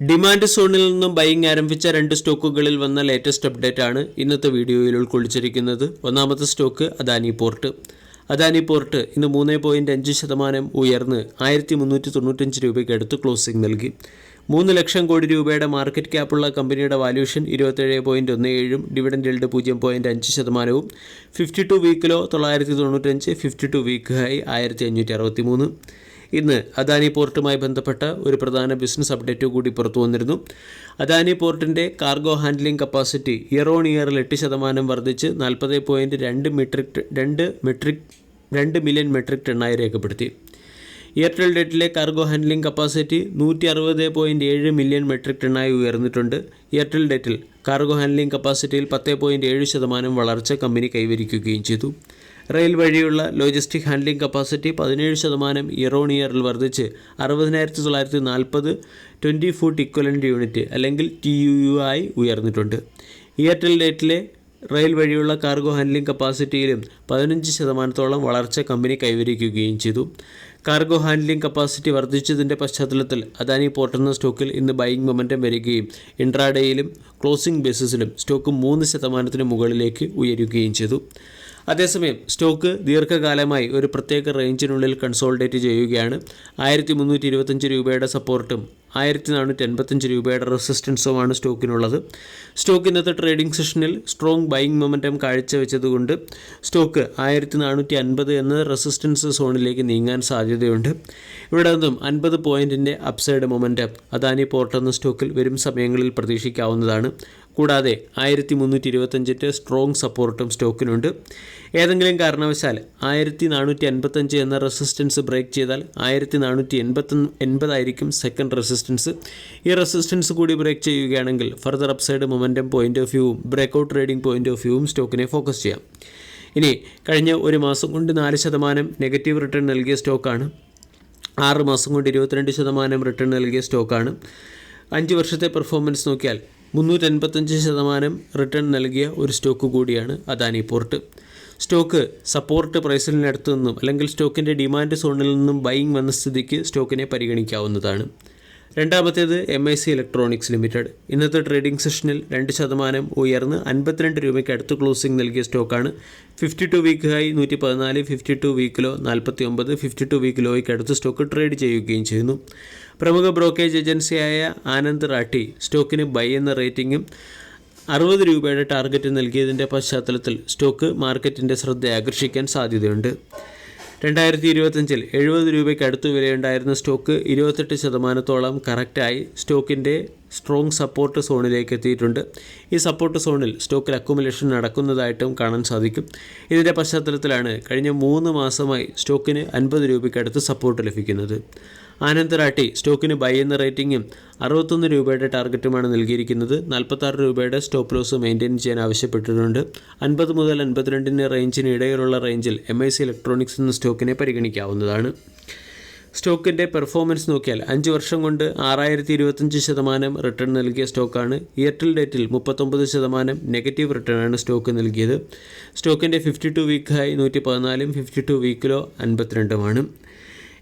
Demand സോണിൽ നിന്നും buying ആരംഭിച്ച രണ്ട് സ്റ്റോക്കുകളിൽ വന്ന ലേറ്റസ്റ്റ് അപ്ഡേറ്റ് ആണ് ഇന്നത്തെ വീഡിയോയിൽ ഉൾക്കൊള്ളിച്ചിരിക്കുന്നത്. ഒന്നാമത്തെ stock Adani port. Adani port ഇന്ന് മൂന്ന് പോയിന്റ് അഞ്ച് ശതമാനം ഉയർന്ന് ആയിരത്തി മുന്നൂറ്റി തൊണ്ണൂറ്റഞ്ച് രൂപയ്ക്ക് അടുത്ത് ക്ലോസിംഗ് നൽകി. മൂന്ന് ലക്ഷം കോടി രൂപയുടെ മാർക്കറ്റ് ക്യാപ്പുള്ള കമ്പനിയുടെ വാല്യൂഷൻ ഇരുപത്തേഴ് പോയിന്റ് ഒന്ന് ഏഴും ഡിവിഡൻഡ് yield പൂജ്യം പോയിന്റ് അഞ്ച് ശതമാനവും ഫിഫ്റ്റി ടു വീക്കിലോ തൊള്ളായിരത്തി തൊണ്ണൂറ്റഞ്ച് ഫിഫ്റ്റി ടു വീക്ക് ഹൈ ആയിരത്തി അഞ്ഞൂറ്റി അറുപത്തി മൂന്ന് ഇന്ന് അദാനി പോർട്ടുമായി ബന്ധപ്പെട്ട ഒരു പ്രധാന ബിസിനസ് അപ്ഡേറ്റ് കൂടി പുറത്തു വന്നിരുന്നു. അദാനി പോർട്ടിന്റെ cargo handling capacity year on ഇയറിൽ എട്ട് ശതമാനം വർദ്ധിച്ച് നാൽപ്പത് പോയിന്റ് രണ്ട് മെട്രിക് രണ്ട് മെട്രിക് രണ്ട് മില്യൺ മെട്രിക് ടണ്ണായി രേഖപ്പെടുത്തി. എയർടെൽ ഡേറ്റിലെ കാർഗോ ഹാൻഡ്ലിംഗ് കപ്പാസിറ്റി നൂറ്റി അറുപത് പോയിന്റ് ഏഴ് മില്യൺ മെട്രിക് ടണ്ണായി ഉയർന്നിട്ടുണ്ട്. എയർടെൽ ഡേറ്റിൽ കാർഗോ ഹാൻഡ്ലിംഗ് കപ്പാസിറ്റിയിൽ പത്ത് പോയിന്റ് ഏഴ് ശതമാനം വളർച്ച കമ്പനി കൈവരിക്കുകയും ചെയ്തു. റെയിൽ വഴിയുള്ള ലോജിസ്റ്റിക് ഹാൻഡ്ലിംഗ് കപ്പാസിറ്റി പതിനേഴ് ശതമാനം ഇയർ ഓൺ ഇയറിൽ വർദ്ധിച്ച് അറുപതിനായിരത്തി തൊള്ളായിരത്തി നാൽപ്പത് ട്വന്റി ഫുട്ട് ഇക്വലന്റ് യൂണിറ്റ് അല്ലെങ്കിൽ ടി യു യു ആയി ഉയർന്നിട്ടുണ്ട്. എയർടെൽ ഡേറ്റിലെ റെയിൽ വഴിയുള്ള കാർഗോ ഹാൻഡ്ലിംഗ് കപ്പാസിറ്റിയിലും പതിനഞ്ച് ശതമാനത്തോളം വളർച്ച കമ്പനി കൈവരിക്കുകയും ചെയ്തു. കാർഗോ ഹാൻഡ്ലിംഗ് കപ്പാസിറ്റി വർദ്ധിച്ചതിന്റെ പശ്ചാത്തലത്തിൽ അദാനി പോർട്ടുന്ന സ്റ്റോക്കിൽ ഇന്ന് ബൈങ് മൊമെന്റം വരികയും ഇൻട്രാഡേയിലും ക്ലോസിംഗ് ബേസിസിലും സ്റ്റോക്ക് മൂന്ന് ശതമാനത്തിന് മുകളിലേക്ക് ഉയരുകയും ചെയ്തു. അതേസമയം സ്റ്റോക്ക് ദീർഘകാലമായി ഒരു പ്രത്യേക റേഞ്ചിനുള്ളിൽ കൺസോൾഡേറ്റ് ചെയ്യുകയാണ്. ആയിരത്തി മുന്നൂറ്റി ഇരുപത്തഞ്ച് രൂപയുടെ സപ്പോർട്ടും ആയിരത്തി നാനൂറ്റി എൺപത്തഞ്ച് രൂപയുടെ റെസിസ്റ്റൻസുമാണ് സ്റ്റോക്കിനുള്ളത്. സ്റ്റോക്ക് ഇന്നത്തെ ട്രേഡിംഗ് സെഷനിൽ സ്ട്രോങ് ബൈങ് മൊമെന്റം കാഴ്ചവെച്ചതുകൊണ്ട് സ്റ്റോക്ക് ആയിരത്തി നാനൂറ്റി അൻപത് എന്ന റെസിസ്റ്റൻസ് സോണിലേക്ക് നീങ്ങാൻ സാധ്യതയുണ്ട്. ഇവിടെ നിന്നും അൻപത് പോയിന്റിന്റെ അപ്സൈഡ് മൊമെന്റം അദാനി പോർട്ട് എന്ന സ്റ്റോക്കിൽ വരും സമയങ്ങളിൽ പ്രതീക്ഷിക്കാവുന്നതാണ്. കൂടാതെ ആയിരത്തി മുന്നൂറ്റി ഇരുപത്തഞ്ചിന്റെ സ്ട്രോങ് സപ്പോർട്ടും സ്റ്റോക്കിനുണ്ട്. ഏതെങ്കിലും കാരണവശാൽ ആയിരത്തി നാനൂറ്റി അൻപത്തഞ്ച് എന്ന റെസിസ്റ്റൻസ് ബ്രേക്ക് ചെയ്താൽ ആയിരത്തി നാനൂറ്റി എൺപത്തി എൺപതായിരിക്കും സെക്കൻഡ് റെസിസ്റ്റൻസ് ഈ റെസിസ്റ്റൻസ് കൂടി ബ്രേക്ക് ചെയ്യുകയാണെങ്കിൽ further upside momentum point of വ്യൂവും ബ്രേക്കൗട്ട് ട്രേഡിംഗ് പോയിന്റ് ഓഫ് വ്യൂവും സ്റ്റോക്കിനെ ഫോക്കസ് ചെയ്യാം. ഇനി കഴിഞ്ഞ ഒരു മാസം കൊണ്ട് നാല് ശതമാനം നെഗറ്റീവ് റിട്ടേൺ നൽകിയ സ്റ്റോക്കാണ് ആറ് മാസം കൊണ്ട് ഇരുപത്തിരണ്ട് ശതമാനം റിട്ടേൺ നൽകിയ സ്റ്റോക്കാണ് അഞ്ച് വർഷത്തെ പെർഫോമൻസ് നോക്കിയാൽ മുന്നൂറ്റൻപത്തഞ്ച് ശതമാനം റിട്ടേൺ നൽകിയ ഒരു സ്റ്റോക്ക് കൂടിയാണ് അദാനി പോർട്ട്. സ്റ്റോക്ക് സപ്പോർട്ട് പ്രൈസിനടുത്തു നിന്നും അല്ലെങ്കിൽ സ്റ്റോക്കിന്റെ ഡിമാൻഡ് സോണിൽ നിന്നും ബൈങ് വന്ന സ്ഥിതിക്ക് സ്റ്റോക്കിനെ പരിഗണിക്കാവുന്നതാണ്. രണ്ടാമത്തേത് M I C electronics limited ഇന്നത്തെ ട്രേഡിംഗ് സെഷനിൽ രണ്ട് ശതമാനം ഉയർന്ന് അൻപത്തിരണ്ട് രൂപയ്ക്ക് അടുത്ത് ക്ലോസിംഗ് നൽകിയ സ്റ്റോക്കാണ് ഫിഫ്റ്റി ടു വീക്ക് ഹൈ നൂറ്റി പതിനാല് ഫിഫ്റ്റി ടു വീക്കിലോ നാൽപ്പത്തി ഒമ്പത് ഫിഫ്റ്റി ടു വീക്കിലോയ്ക്ക് അടുത്ത് സ്റ്റോക്ക് ട്രേഡ് ചെയ്യുകയും ചെയ്യുന്നു. പ്രമുഖ ബ്രോക്കേജ് ഏജൻസിയായ ആനന്ദ് റാട്ടി സ്റ്റോക്കിന് ബൈ എന്ന റേറ്റിംഗും അറുപത് രൂപയുടെ ടാർഗറ്റ് നൽകിയതിന്റെ പശ്ചാത്തലത്തിൽ സ്റ്റോക്ക് മാർക്കറ്റിന്റെ ശ്രദ്ധ ആകർഷിക്കാൻ സാധ്യതയുണ്ട്. രണ്ടായിരത്തി ഇരുപത്തഞ്ചിൽ എഴുപത് രൂപയ്ക്ക് അടുത്ത് വിലയുണ്ടായിരുന്ന സ്റ്റോക്ക് ഇരുപത്തെട്ട് ശതമാനത്തോളം കറക്റ്റായി സ്റ്റോക്കിന്റെ സ്ട്രോങ് സപ്പോർട്ട് സോണിലേക്ക് എത്തിയിട്ടുണ്ട് ഈ സപ്പോർട്ട് സോണിൽ സ്റ്റോക്കിൽ അക്കുമുലേഷൻ നടക്കുന്നതായിട്ടും കാണാൻ സാധിക്കും. ഇതിന്റെ പശ്ചാത്തലത്തിലാണ് കഴിഞ്ഞ മൂന്ന് മാസമായി സ്റ്റോക്കിന് അൻപത് രൂപയ്ക്കടുത്ത് സപ്പോർട്ട് ലഭിക്കുന്നത്. ആനന്ദ് റാട്ടി സ്റ്റോക്കിന് ബൈ എന്ന റേറ്റിംഗും അറുപത്തൊന്ന് രൂപയുടെ ടാർഗറ്റുമാണ് നൽകിയിരിക്കുന്നത്. നാൽപ്പത്താറ് രൂപയുടെ സ്റ്റോപ്പ് ലോസ് മെയിന്റെയിൻ ചെയ്യാൻ ആവശ്യപ്പെട്ടിട്ടുണ്ട്. അൻപത് മുതൽ അൻപത്തിരണ്ടിന് റേഞ്ചിന് ഇടയിലുള്ള റേഞ്ചിൽ എം ഐ സി ഇലക്ട്രോണിക്സ് എന്ന സ്റ്റോക്കിനെ പരിഗണിക്കാവുന്നതാണ്. സ്റ്റോക്കിന്റെ പെർഫോമൻസ് നോക്കിയാൽ അഞ്ച് വർഷം കൊണ്ട് ആറായിരത്തി ഇരുപത്തഞ്ച് ശതമാനം റിട്ടേൺ നൽകിയ സ്റ്റോക്കാണ്. എയർടെൽ ഡേറ്റിൽ മുപ്പത്തൊമ്പത് ശതമാനം നെഗറ്റീവ് റിട്ടേൺ ആണ് സ്റ്റോക്ക് നൽകിയത്. സ്റ്റോക്കിന്റെ ഫിഫ്റ്റി ടു വീക്ക് ഹൈ നൂറ്റി പതിനാലും ഫിഫ്റ്റി ടു വീക്കിലോ അൻപത്തിരണ്ടുമാണ്.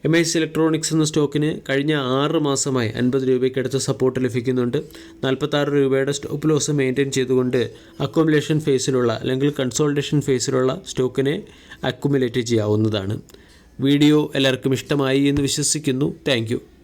എം ഐ എസ് ഇലക്ട്രോണിക്സ് എന്ന സ്റ്റോക്കിന് കഴിഞ്ഞ ആറ് മാസമായി അൻപത് രൂപയ്ക്ക് അടുത്ത സപ്പോർട്ട് ലഭിക്കുന്നുണ്ട്. നാൽപ്പത്താറ് രൂപയുടെ സ്റ്റോപ്പ് ലോസ് മെയിന്റെയിൻ ചെയ്തുകൊണ്ട് അക്കോമിലേഷൻ ഫേസിലുള്ള അല്ലെങ്കിൽ കൺസോൾട്ടേഷൻ ഫേസിലുള്ള സ്റ്റോക്കിനെ അക്കുമുലേറ്റ് ചെയ്യാവുന്നതാണ്. വീഡിയോ എല്ലാവർക്കും ഇഷ്ടമായി എന്ന് വിശ്വസിക്കുന്നു. താങ്ക്